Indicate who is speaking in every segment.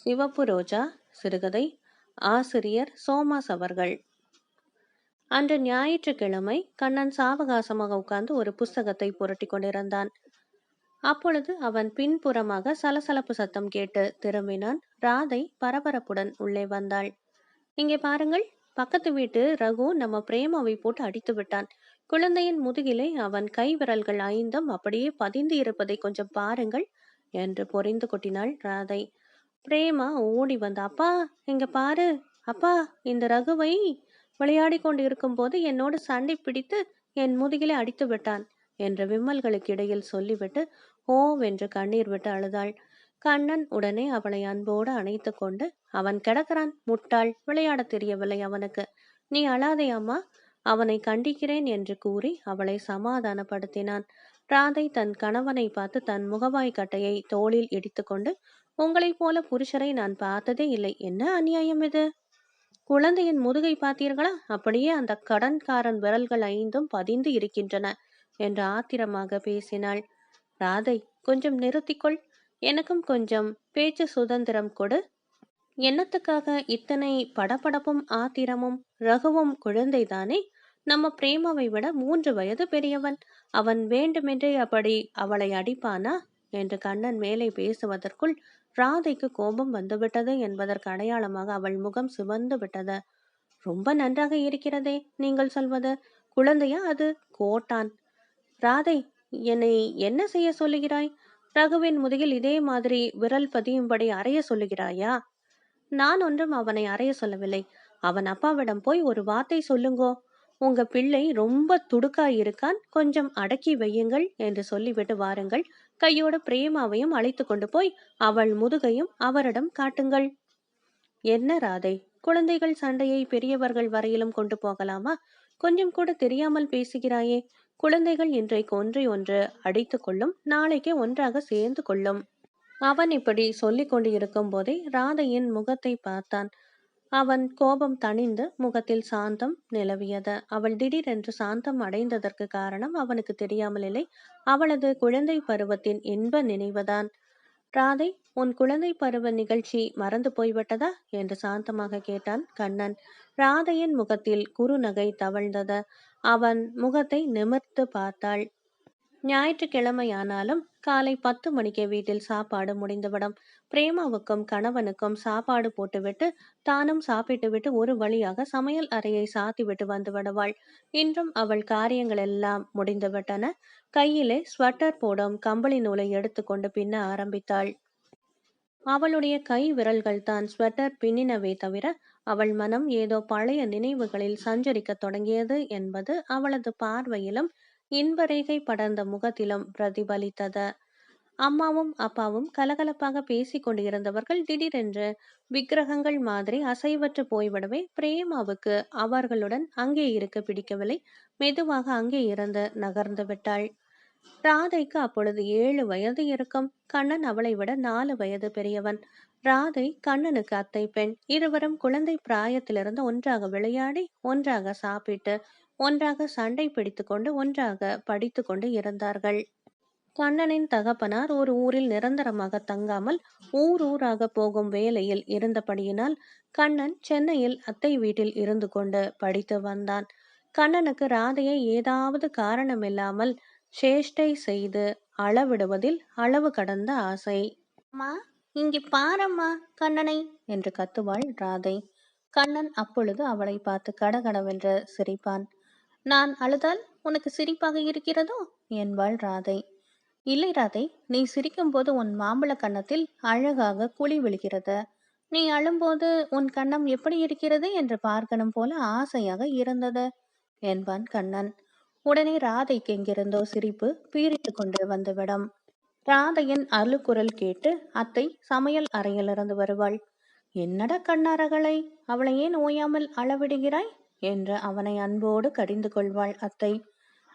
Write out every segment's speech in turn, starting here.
Speaker 1: சிவப்பு ரோஜா சிறுகதை ஆசிரியர் சோமாஸ் அவர்கள். அன்று ஞாயிற்றுக்கிழமை கண்ணன் சாவகாசமாக உட்கார்ந்து ஒரு புஸ்தகத்தை புரட்டி கொண்டிருந்தான். அப்பொழுது அவன் பின்புறமாக சலசலப்பு சத்தம் கேட்டு திரும்பினான். ராதை பரபரப்புடன் உள்ளே வந்தாள். இங்கே பாருங்கள் பக்கத்து வீட்டு ரகு நம்ம பிரேமாவை போட்டு அடித்து விட்டான். குழந்தையின் முதுகிலே அவன் கை விரல்கள் ஐந்தும் அப்படியே பதிந்து இருப்பதை கொஞ்சம் பாருங்கள் என்று பொறிந்து கொட்டினாள் ராதை. பிரேமா ஓடி வந்த அப்பா இங்க பாரு. அப்பா இந்த ரகுவை விளையாடி கொண்டு இருக்கும்போது என்னோடு சண்டை பிடித்து என் முதுகிலே அடித்து விட்டான் என்று விம்மல்களுக்கு இடையில் சொல்லிவிட்டு ஓவென்று கண்ணீர் விட்டு அழுதாள். கண்ணன் உடனே அவளை அன்போடு அணைத்து கொண்டு அவன் கிடக்கிறான். முட்டாள். விளையாடத் தெரியவில்லை அவனுக்கு. நீ அழாதே அம்மா. அவனை கண்டிக்கிறேன் என்று கூறி அவளை சமாதானப்படுத்தினான். ராதை தன் கணவனை பார்த்து தன் முகவாய் கட்டையை தோளில் இடித்துக்கொண்டு உங்களைப் போல புருஷரை நான் பார்த்ததே இல்லை. என்ன அநியாயம் இது? குழந்தையின் முதுகை பார்த்தீர்களா? அப்படியே அந்த கடன்காரன் விரல்கள் ஐந்தும் பதிந்து இருக்கின்றன என்று ஆத்திரமாக பேசினாள். ராதை கொஞ்சம் நிறுத்திக்கொள். எனக்கும் கொஞ்சம் பேச்சு சுதந்திரம் கொடு. என்னத்துக்காக இத்தனை படபடப்பும் ஆத்திரமும் ரகுவும் குழந்தைதானே? நம்ம பிரேமாவை விட மூன்று வயது பெரியவன். அவன் வேண்டுமென்றே அப்படி அவளை அடிப்பானா? என்று கண்ணன் மேலே பேசுவதற்குள் ராதைக்கு கோபம் வந்துவிட்டது என்பதற்கு அடையாளமாக அவள் முகம் சிவந்து விட்டது. ரொம்ப நன்றாக இருக்கிறதே நீங்கள் சொல்வது. குழந்தையா அது? கோட்டான். ராதை என்னை என்ன செய்ய சொல்லுகிறாய்? ரகுவின் முதுகில் இதே மாதிரி விரல் பதியும்படி அறைய சொல்லுகிறாயா? நான் ஒன்றும் அவனை அறைய சொல்லவில்லை. அவன் அப்பாவிடம் போய் ஒரு வார்த்தை சொல்லுங்கோ. உங்க பிள்ளை ரொம்ப துடுக்காய் இருக்கான் கொஞ்சம் அடக்கி வையுங்கள் என்று சொல்லிவிட்டு வாருங்கள். கையோடு பிரேமாவையும் அழைத்து கொண்டு போய் அவள் முதுகையும் அவரிடம் காட்டுங்கள். என்ன ராதை குழந்தைகள் சண்டையை பெரியவர்கள் வரையிலும் கொண்டு போகலாமா? கொஞ்சம் கூட தெரியாமல் பேசுகிறாயே. குழந்தைகள் இன்றைக்கு ஒன்றை ஒன்று அடித்து கொள்ளும் நாளைக்கே ஒன்றாக சேர்ந்து கொள்ளும். அவன் இப்படி சொல்லிக் கொண்டு இருக்கும் போதே ராதையின் முகத்தை பார்த்தான். அவன் கோபம் தணிந்து முகத்தில் சாந்தம் நிலவியது. அவள் திடீரென்று சாந்தம் அடைந்ததற்கு காரணம் அவனுக்கு தெரியாமல் இல்லை அவளது குழந்தை பருவத்தின் இன்ப நினைவுதான். ராதை உன் குழந்தை பருவ நிகழ்ச்சி மறந்து போய்விட்டதா? என்று சாந்தமாக கேட்டான் கண்ணன். ராதையின் முகத்தில் குறுநகை தவழ்ந்தது. அவன் முகத்தை நிமிர்த்து பார்த்தாள். ஞாயிற்றுக்கிழமையானாலும் காலை பத்து மணிக்கு வீட்டில் சாப்பாடு முடிந்துவிடும். பிரேமாவுக்கும் கணவனுக்கும் சாப்பாடு போட்டுவிட்டு தானும் சாப்பிட்டுவிட்டு ஒரு வழியாக சமையல் அறையை சாத்திவிட்டு வந்து விடுவாள். இன்றும் அவள் காரியங்கள் எல்லாம் முடிந்துவிட்டன. கையிலே ஸ்வெட்டர் போடும் கம்பளி நூலை எடுத்துக்கொண்டு பின்ன ஆரம்பித்தாள். அவளுடைய கை விரல்கள் தான் ஸ்வெட்டர் பின்னினவே தவிர அவள் மனம் ஏதோ பழைய நினைவுகளில் சஞ்சரிக்க தொடங்கியது என்பது அவளது பார்வையிலும் இன்பரேகை படர்ந்த முகத்திலும் பிரதிபலித்தது. அம்மாவும் அப்பாவும் கலகலப்பாக பேசிக் கொண்டிருந்தவர்கள் திடீரென்று விக்கிரகங்கள் மாதிரி அசைவற்று போய்விடவே பிரேமாவுக்கு அவர்களுடன் அங்கே இருக்க பிடிக்கவில்லை. மெதுவாக அங்கே இருந்து நகர்ந்து விட்டாள். ராதைக்கு அப்பொழுது ஏழு வயது இருக்கும். கண்ணன் அவளை விட நாலு வயது பெரியவன். ராதை கண்ணனுக்கு அத்தை பெண். இருவரும் குழந்தை பிராயத்திலிருந்து ஒன்றாக விளையாடி ஒன்றாக சாப்பிட்டு ஒன்றாக சண்டை பிடித்துக்கொண்டு ஒன்றாக படித்துக்கொண்டு இருந்தார்கள். கண்ணனின் தகப்பனார் ஒரு ஊரில் நிரந்தரமாக தங்காமல் ஊர் ஊராக போகும் வேலையில் இருந்தபடியினால் கண்ணன் சென்னையில் அத்தை வீட்டில் இருந்து கொண்டு படித்து வந்தான். கண்ணனுக்கு ராதையை ஏதாவது காரணமில்லாமல் சேஷ்டை செய்து அளவிடுவதில் அளவு கடந்த ஆசை. அம்மா இங்கே பாரம்மா கண்ணனை என்று கத்துவாள் ராதை. கண்ணன் அப்பொழுது அவளை பார்த்து கடகடவென்று சிரிப்பான். நான் அழுதால் உனக்கு சிரிப்பாக இருக்கிறதோ? என்பாள் ராதை. இல்லை ராதை நீ சிரிக்கும்போது உன் மாம்பழ கன்னத்தில் அழகாக குழி விழுகிறது. நீ அழும்போது உன் கண்ணம் எப்படி இருக்கிறது? என்று பார்க்கணும் போல ஆசையாக இருந்தது என்பான் கண்ணன். உடனே ராதைக்கு எங்கிருந்தோ சிரிப்பு பீரிட்டு கொண்டு வந்துவிடும் ராதையின் அழுக்குரல் கேட்டு அத்தை சமையல் அறையிலிருந்து வருவாள். என்னடா கண்ணாரகளை அவளை ஏன் ஓயாமல் அளவிடுகிறாய்? என்று அவனை அன்போடு கடிந்து கொள்வாள் அத்தை.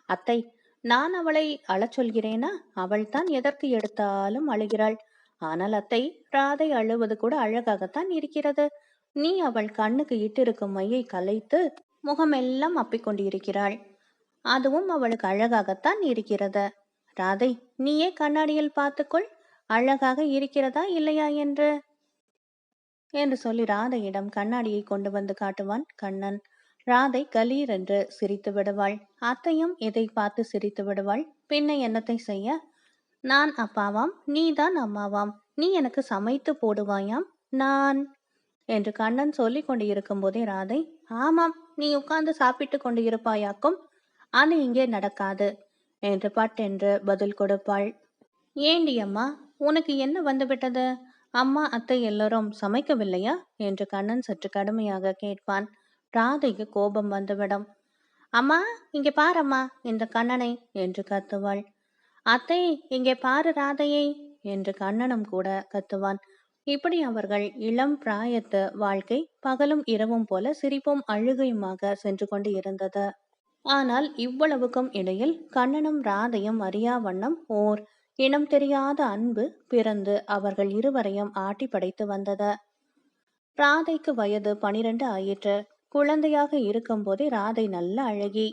Speaker 1: அத்தை நான் அவளை அழச் சொல்கிறேனா? அவள்தான் எதற்கு எடுத்தாலும் அழுகிறாள். ஆனால் அத்தை ராதை அழுவது கூட அழகாகத்தான் இருக்கிறது. நீ அவள் கண்ணுக்கு இட்டிருக்கும் மையை கலைத்து முகமெல்லாம் அப்பிக்கொண்டிருக்கிறாள் அதுவும் அவளுக்கு அழகாகத்தான் இருக்கிறது. ராதை நீயே கண்ணாடியில் பார்த்துக்கொள். அழகாக இருக்கிறதா இல்லையா என்று? என்று சொல்லி ராதையிடம் கண்ணாடியை கொண்டு வந்து காட்டுவான் கண்ணன். ராதை கலீர் என்று சிரித்து விடுவாள். அத்தையும் இதை பார்த்து சிரித்து விடுவாள். பின்ன என்னத்தை செய்ய? நான் அப்பாவாம் நீதான் அம்மாவாம். நீ எனக்கு சமைத்து போடுவாயாம் நான். என்று கண்ணன் சொல்லிக் கொண்டு இருக்கும்போதே ராதை ஆமாம் நீ உட்கார்ந்து சாப்பிட்டு கொண்டு இருப்பாயாக்கும். அது இங்கே நடக்காது என்று பட்டென்று பதில் கொடுப்பாள். ஏண்டி அம்மா உனக்கு என்ன வந்துவிட்டது அம்மா அத்தை எல்லோரும் சமைக்கவில்லையா? என்று கண்ணன் சற்று கடுமையாக கேட்பான். ராதைக்கு கோபம் வந்துவிடும். அம்மா இங்கே பாரம்மா இந்த கண்ணனை என்று கத்துவாள். அத்தை இங்கே பாரு ராதையை என்று கண்ணனும் கூட கத்துவான். இப்படி அவர்கள் இளம் பிராயத்து வாழ்க்கை பகலும் இரவும் போல சிரிப்பும் அழுகையுமாக சென்று கொண்டு இருந்தது ஆனால் இவ்வளவுக்கும் இடையில் கண்ணனும் ராதையும் அறியா வண்ணம் ஓர் இனம் தெரியாத அன்பு பிறந்து அவர்கள் இருவரையும் ஆட்டி படைத்து வந்தது. ராதைக்கு வயது பனிரெண்டு ஆயிற்று. குழந்தையாக இருக்கும்போதே ராதை நல்ல அழகி.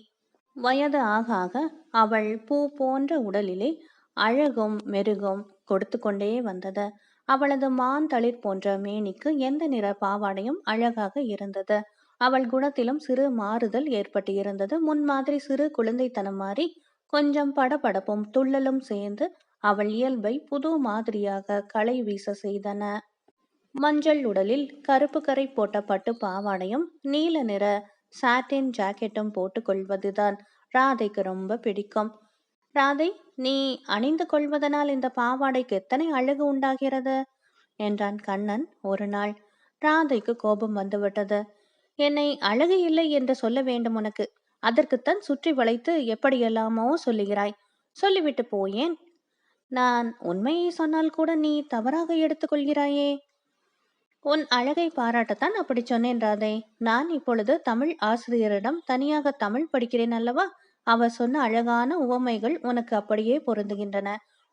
Speaker 1: வயது ஆக ஆக அவள் பூ போன்ற உடலிலே அழகும் மெருகும் கொடுத்து கொண்டே வந்தது. அவளது மான் தளிர் போன்ற மேனிக்கு எந்த நிற பாவாடையும் அழகாக இருந்தது. அவள் குணத்திலும் சிறு மாறுதல் ஏற்பட்டு இருந்தது முன் மாதிரி சிறு குழந்தைத்தனம் மாறி கொஞ்சம் படபடப்பும் துள்ளலும் சேர்ந்து அவள் இயல்பை புது மாதிரியாக களை வீச செய்தன. மஞ்சள் உடலில் கருப்பு கரை போட்ட பட்டு பாவாடையும் நீல நிற சாட்டின் ஜாக்கெட்டும் போட்டுக்கொள்வதுதான் ராதைக்கு ரொம்ப பிடிக்கும். ராதை நீ அணிந்து கொள்வதனால் இந்த பாவாடைக்கு எத்தனை அழகு உண்டாகிறது? என்றான் கண்ணன் ஒரு நாள். ராதைக்கு கோபம் வந்துவிட்டது. என்னை அழகு இல்லை என்று சொல்ல வேண்டும் உனக்கு. அதற்குத்தான் சுற்றி வளைத்து எப்படியெல்லாமோ சொல்லுகிறாய். சொல்லிவிட்டு போயேன். நான் உண்மையை சொன்னால் கூட நீ தவறாக எடுத்துக்கொள்கிறாயே உன் அழகை பாராட்டத்தான் அப்படி சொன்னேன் ராதே. நான் இப்பொழுது தமிழ் ஆசிரியரிடம் தனியாக தமிழ் படிக்கிறேன் அல்லவா? அவர் சொன்ன அழகான உவமைகள் உனக்கு அப்படியே பொருந்துகின்றன.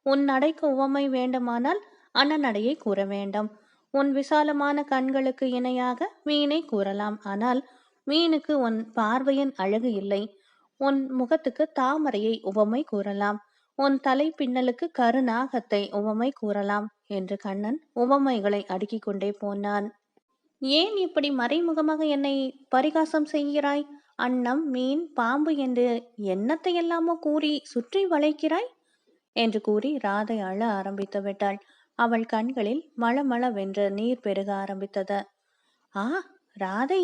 Speaker 1: உன் நடைக்கு உவமை வேண்டுமானால் அண்ணநடையை கூற வேண்டும். உன் விசாலமான கண்களுக்கு இணையாக மீனை கூறலாம். ஆனால் மீனுக்கு உன் பார்வையின் அழகு இல்லை. உன் முகத்துக்கு தாமரையை உவமை கூறலாம். உன் தலை பின்னலுக்கு கருநாகத்தை உவமை கூறலாம் என்று கண்ணன் உவமைகளை அடுக்கிக் கொண்டே போனான். ஏன் இப்படி மறைமுகமாக என்னை பரிகாசம் செய்கிறாய்? அன்னம் மீன் பாம்பு என்று என்னத்தை எல்லாமோ கூறி சுற்றி வளைக்கிறாய்? என்று கூறி ராதை அழ ஆரம்பித்து விட்டாள். அவள் கண்களில் மளமளவென்று நீர் பெருக ஆரம்பித்தது. ஆ ராதை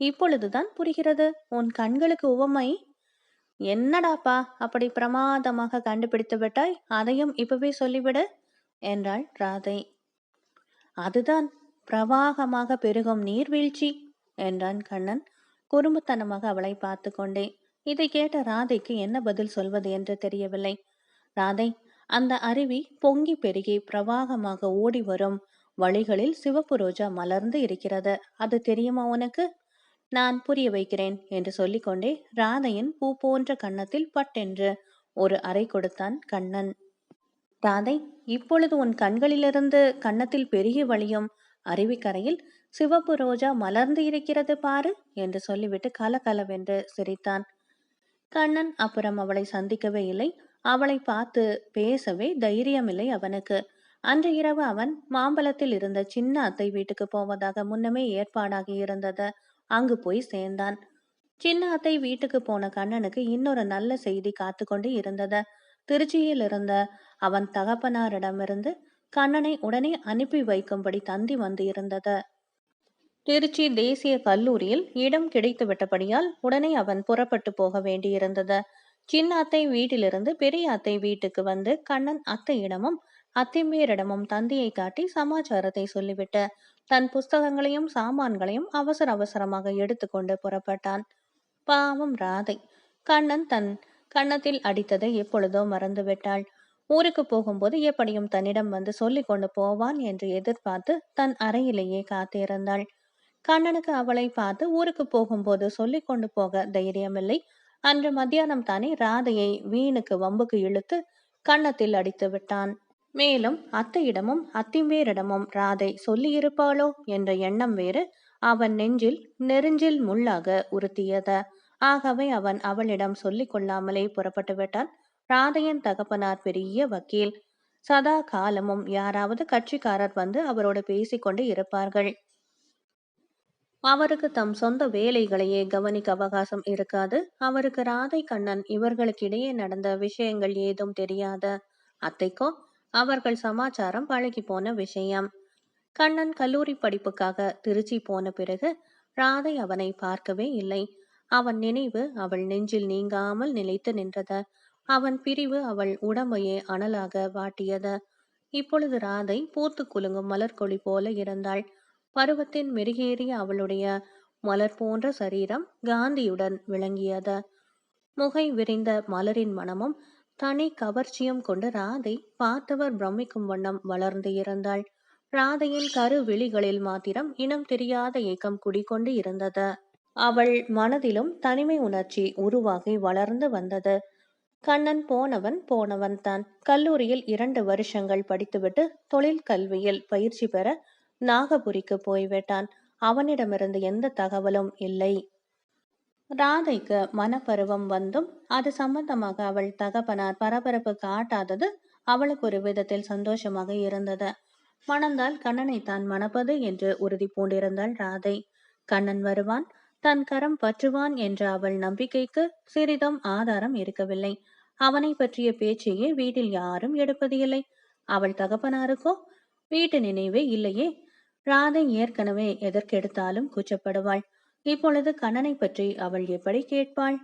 Speaker 1: இப்பொழுதுதான் புரிகிறது. உன் கண்களுக்கு உவமை? என்னடாப்பா அப்படி பிரமாதமாக கண்டுபிடித்து விட்டாய்? அதையும் இப்பவே சொல்லிவிடு என்றாள் ராதை. அதுதான் பிரவாகமாக பெருகும் நீர்வீழ்ச்சி என்றான் கண்ணன். குறும்புத்தனமாக அவளை பார்த்து கொண்டே. இதை கேட்ட ராதைக்கு என்ன பதில் சொல்வது என்று தெரியவில்லை. ராதை அந்த அருவி பொங்கி பெருகி பிரவாகமாக ஓடி வரும். வழிகளில் சிவப்பு ரோஜா மலர்ந்து இருக்கிறது. அது தெரியுமா உனக்கு? நான் புரிய வைக்கிறேன் என்று சொல்லிக்கொண்டே ராதையின் பூ போன்ற கன்னத்தில் பட்டென்று ஒரு அறை கொடுத்தான் கண்ணன். ராதை இப்பொழுது உன் கண்களிலிருந்து கன்னத்தில் பெருகி வழியும் அருவிக்கரையில் சிவப்பு ரோஜா மலர்ந்து இருக்கிறது பாரு என்று சொல்லிவிட்டு கலகலவென்று சிரித்தான். கண்ணன் அப்புறம் அவளை சந்திக்கவே இல்லை. அவளை பார்த்து பேசவே தைரியமில்லை அவனுக்கு. அன்று இரவு அவன் மாம்பலத்தில் இருந்த சின்ன அத்தை வீட்டுக்கு போவதாக முன்னமே ஏற்பாடாகி இருந்தது. அங்கு போய் சேர்ந்தான். சின்ன அத்தை வீட்டுக்கு போன கண்ணனுக்கு இன்னொரு நல்ல செய்தி காத்து கொண்டு இருந்தது. திருச்சியில் இருந்த அவன் தகப்பனாரிடமிருந்து கண்ணனை உடனே அனுப்பி வைக்கும்படி தந்தி வந்து இருந்தது திருச்சி தேசிய கல்லூரியில் இடம் கிடைத்து விட்டபடியால் உடனே அவன் புறப்பட்டு போக வேண்டியிருந்தது. சின்ன அத்தை வீட்டிலிருந்து பெரிய அத்தை வீட்டுக்கு வந்து கண்ணன் அத்தையிடமும் அத்திம்பேரிடமும் தந்தியை காட்டி சமாச்சாரத்தை சொல்லிவிட்டு தன் புஸ்தகங்களையும் சாமான்களையும் அவசர அவசரமாக எடுத்துக்கொண்டு புறப்பட்டான். பாவம் ராதை! கண்ணன் தன் கன்னத்தில் அடித்ததை எப்பொழுதோ மறந்துவிட்டாள் ஊருக்கு போகும்போது எப்படியும் தன்னிடம் வந்து சொல்லிக் கொண்டு போவான் என்று எதிர்பார்த்து தன் அறையிலேயே காத்திருந்தாள். கண்ணனுக்கு அவளை பார்த்து ஊருக்கு போகும்போது சொல்லிக் கொண்டு போக தைரியமில்லை. அன்று மத்தியானம் தானே ராதையை வீணுக்கு வம்புக்கு இழுத்து கன்னத்தில் அடித்து விட்டான். மேலும் அத்தையிடமும் அத்திம்பேரிடமும் ராதை சொல்லியிருப்பாளோ என்ற எண்ணம் வேறு அவன் நெஞ்சில் நெருஞ்சில் முள்ளாக உறுத்தியது. ஆகவே அவன் அவளிடம் சொல்லிக் கொள்ளாமலே புறப்பட்டு விட்டான். ராதையின் தகப்பனார் பெரிய வக்கீல். சதா காலமும் யாராவது கட்சிக்காரர் வந்து அவரோடு பேசிக்கொண்டு இருப்பார்கள். அவருக்கு தம் சொந்த வேலைகளையே கவனிக்க அவகாசம் இருக்காது. அவருக்கு ராதை கண்ணன் இவர்களுக்கிடையே நடந்த விஷயங்கள் ஏதும் தெரியாத அத்தைக்கோ அவர்கள் சமாச்சாரம் பழகி போன விஷயம். கண்ணன் கல்லூரி படிப்புக்காக திருச்சி போன பிறகு ராதை அவனை பார்க்கவே இல்லை. அவன் நினைவு அவள் நெஞ்சில் நீங்காமல் நிலைத்து நின்றது. அவன் பிரிவு அவள் உடம்பையே அனலாக வாட்டியது. இப்பொழுது ராதை பூத்து குலுங்கும் மலர்கொழி போல இருந்தாள். பருவத்தின் மெருகேறிய அவளுடைய மலர் போன்ற சரீரம் காந்தியுடன் விளங்கியது. முகை விரிந்த மலரின் மனமும் தனி கவர்ச்சியும் கொண்டு ராதை பார்த்தவர் பிரமிக்கும் வண்ணம் வளர்ந்து இருந்தாள். ராதையின் கரு விழிகளில் மாத்திரம் இனம் தெரியாத ஏக்கம் குடிக்கொண்டு இருந்தது. அவள் மனதிலும் தனிமை உணர்ச்சி உருவாகி வளர்ந்து வந்தது. கண்ணன் போனவன் போனவன் தான் கல்லூரியில் இரண்டு வருஷங்கள் படித்துவிட்டு தொழில் கல்வியில் பயிற்சி பெற நாகபுரிக்கு போய்விட்டான். அவனிடமிருந்து எந்த தகவலும் இல்லை. ராதைக்கு மனப்பருவம் வந்தும் அது சம்பந்தமாக அவள் தகப்பனார் பரபரப்பு காட்டாதது அவளுக்கு ஒரு விதத்தில் சந்தோஷமாக இருந்தது. மணந்தால் கண்ணனை தான் மணப்பது என்று உறுதி பூண்டிருந்தாள் ராதை. கண்ணன் வருவான் தன் கரம் பற்றுவான் என்ற அவள் நம்பிக்கைக்கு சிறிதும் ஆதாரம் இருக்கவில்லை. அவனை பற்றிய பேச்சையே வீட்டில் யாரும் எடுப்பது இல்லை அவள் தகப்பனாருக்கோ? வீட்டு நினைவே இல்லையே. ராதை ஏற்கனவே எதற்கெடுத்தாலும் கூச்சப்படுவாள். இப்பொழுது கண்ணனை பற்றி அவள் எப்படி கேட்பாள்?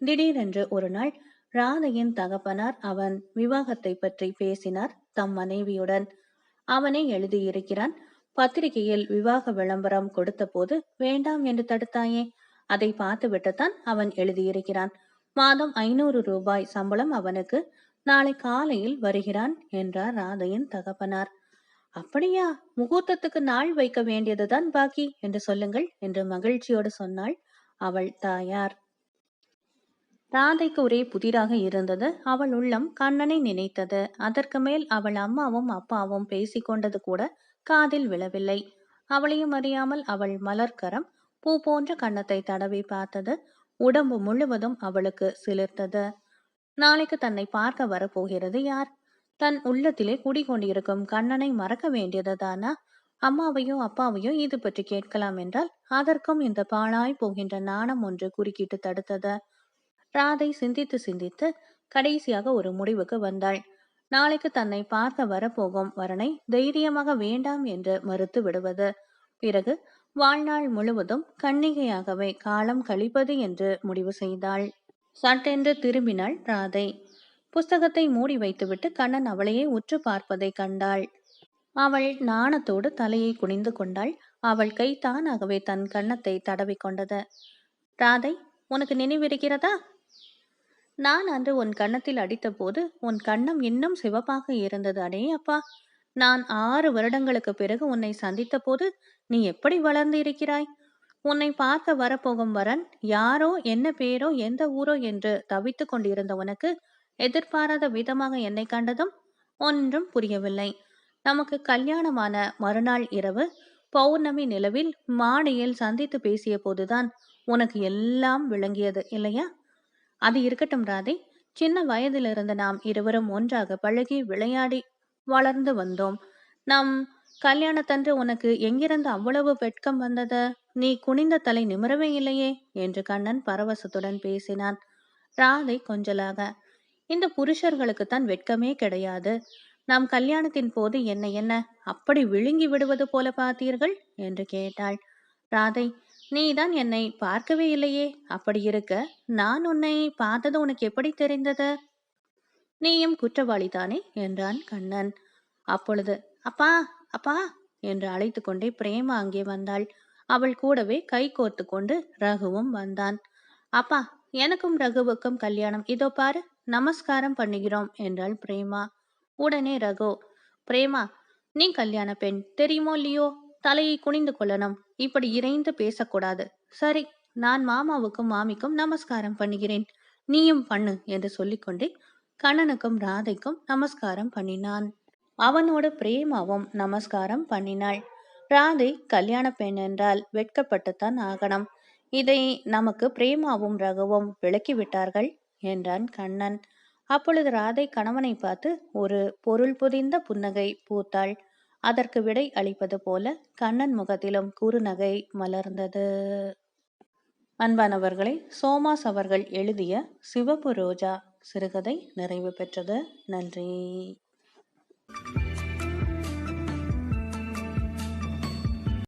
Speaker 1: திடீரென்று ஒரு நாள் ராதையின் தகப்பனார் அவன் விவாகத்தை பற்றி பேசினார் தம் மனைவியுடன். அவனே எழுதியிருக்கிறான் பத்திரிகையில் விவாக விளம்பரம் கொடுத்த போது வேண்டாம் என்று தடுத்தாயே. அதை பார்த்துவிட்டுத்தான் அவன் எழுதியிருக்கிறான். மாதம் ஐநூறு ரூபாய் சம்பளம் அவனுக்கு. நாளை காலையில் வருகிறான் என்றார் ராதையின் தகப்பனார். அப்படியா? முகூர்த்தத்துக்கு நாள் வைக்க வேண்டியதுதான் பாக்கி என்று சொல்லுங்கள் என்று மகிழ்ச்சியோடு சொன்னாள் அவள் தாயார். ராதைக்கு ஒரே புதிராக இருந்தது. அவள் உள்ளம் கண்ணனை நினைத்தது. அதற்கு மேல் அவள் அம்மாவும் அப்பாவும் பேசிக்கொண்டது கூட காதில் விழவில்லை. அவளையும் அறியாமல் அவள் மலர்கரம் பூ போன்ற கன்னத்தை தடவி பார்த்தது. உடம்பு முழுவதும் அவளுக்கு சிலிர்த்தது. நாளைக்கு தன்னை பார்க்க வரப்போகிறது யார்? தன் உள்ளத்திலே குடிகொண்டிருக்கும் கண்ணனை மறக்க வேண்டியதுதானா அம்மாவையோ அப்பாவையோ இது பற்றி கேட்கலாம் என்றால் அதற்கும் இந்த பாழாய் போகின்ற நாணம் ஒன்று குறுக்கிட்டு தடுத்தது. ராதை சிந்தித்து சிந்தித்து கடைசியாக ஒரு முடிவுக்கு வந்தாள். நாளைக்கு தன்னை பார்க்க வரப்போகும் வரனை தைரியமாக வேண்டாம் என்று மறுத்து விடுவது. பிறகு வாழ்நாள் முழுவதும் கன்னிகையாகவே காலம் கழிப்பது என்று முடிவு செய்தாள். சட்டென்று திரும்பினாள் ராதை. புஸ்தகத்தை மூடி வைத்துவிட்டு கண்ணன் அவளையே உற்று பார்ப்பதை கண்டாள். அவள் நாணத்தோடு தலையை குனிந்து கொண்டாள். அவள் கை தானாகவே தன் கன்னத்தை தடவி கொண்டது. ராதை உனக்கு நினைவிருக்கிறதா? நான் அன்று உன் கன்னத்தில் அடித்தபோது உன் கண்ணம் இன்னும் சிவப்பாக இருந்தது. அடே அப்பா நான் ஆறு வருடங்களுக்கு பிறகு உன்னை சந்தித்த போது நீ எப்படி வளர்ந்து இருக்கிறாய் உன்னை பார்க்க வரப்போகும் வரன் யாரோ என்ன பேரோ எந்த ஊரோ என்று தவித்துக் கொண்டிருந்த உனக்கு எதிர்பாராத விதமாக என்னை கண்டதும் ஒன்றும் புரியவில்லை. நமக்கு கல்யாணமான மறுநாள் இரவு பௌர்ணமி நிலவில் மாடியில் சந்தித்து பேசிய போதுதான் உனக்கு எல்லாம் விளங்கியது இல்லையா? அது இருக்கட்டும் ராதை. சின்ன வயதிலிருந்து நாம் இருவரும் ஒன்றாக பழகி விளையாடி வளர்ந்து வந்தோம். நம் கல்யாணத்தன்று உனக்கு எங்கிருந்து அவ்வளவு வெட்கம் வந்தது? நீ குனிந்த தலை நிமிரவே இல்லையே? என்று கண்ணன் பரவசத்துடன் பேசினான். ராதை கொஞ்சலாக. இந்த புருஷர்களுக்குத்தான் வெட்கமே கிடையாது. நம் கல்யாணத்தின் போது என்ன என்ன அப்படி விழுங்கி விடுவது போல பார்த்தீர்கள்? என்று கேட்டாள். ராதை நீதான் என்னை பார்க்கவே இல்லையே. அப்படி இருக்க நான் உன்னை பார்த்தது உனக்கு எப்படி தெரிந்தது? நீயும் குற்றவாளிதானே? என்றான் கண்ணன். அப்பொழுது அப்பா அப்பா என்று அழைத்து கொண்டே பிரேமா அங்கே வந்தாள். அவள் கூடவே கை கோர்த்து கொண்டு ரகுவும் வந்தான். அப்பா எனக்கும் ரகுவுக்கும் கல்யாணம். இதோ பாரு நமஸ்காரம் பண்ணுகிறோம் என்றாள் பிரேமா. உடனே ரகு பிரேமா நீ கல்யாண பெண் தெரியுமோ இல்லையோ தலையை குனிந்து கொள்ளணும். இப்படி இறைந்து பேசக்கூடாது. சரி நான் மாமாவுக்கும் மாமிக்கும் நமஸ்காரம் பண்ணுகிறேன். நீயும் பண்ணு என்று சொல்லிக்கொண்டே கண்ணனுக்கும் ராதைக்கும் நமஸ்காரம் பண்ணினான். அவனோட பிரேமாவும் நமஸ்காரம் பண்ணினாள். ராதை கல்யாண பெண் என்றால் வெட்கப்பட்டுத்தான் ஆகணும். இதை நமக்கு பிரேமாவும் ரகுவும் விளக்கிவிட்டார்கள் என்றான் கண்ணன். அப்பொழுது ராதை கணவனை பார்த்து ஒரு பொருள் புதிந்த புன்னகை பூத்தாள். அதற்கு விடை அளிப்பது போல கண்ணன் முகத்திலும் குறுநகை மலர்ந்தது. அன்பானவர்களை சோமாஸ் அவர்கள் எழுதிய சிவப்பு ரோஜா சிறுகதை நிறைவு பெற்றது. நன்றி.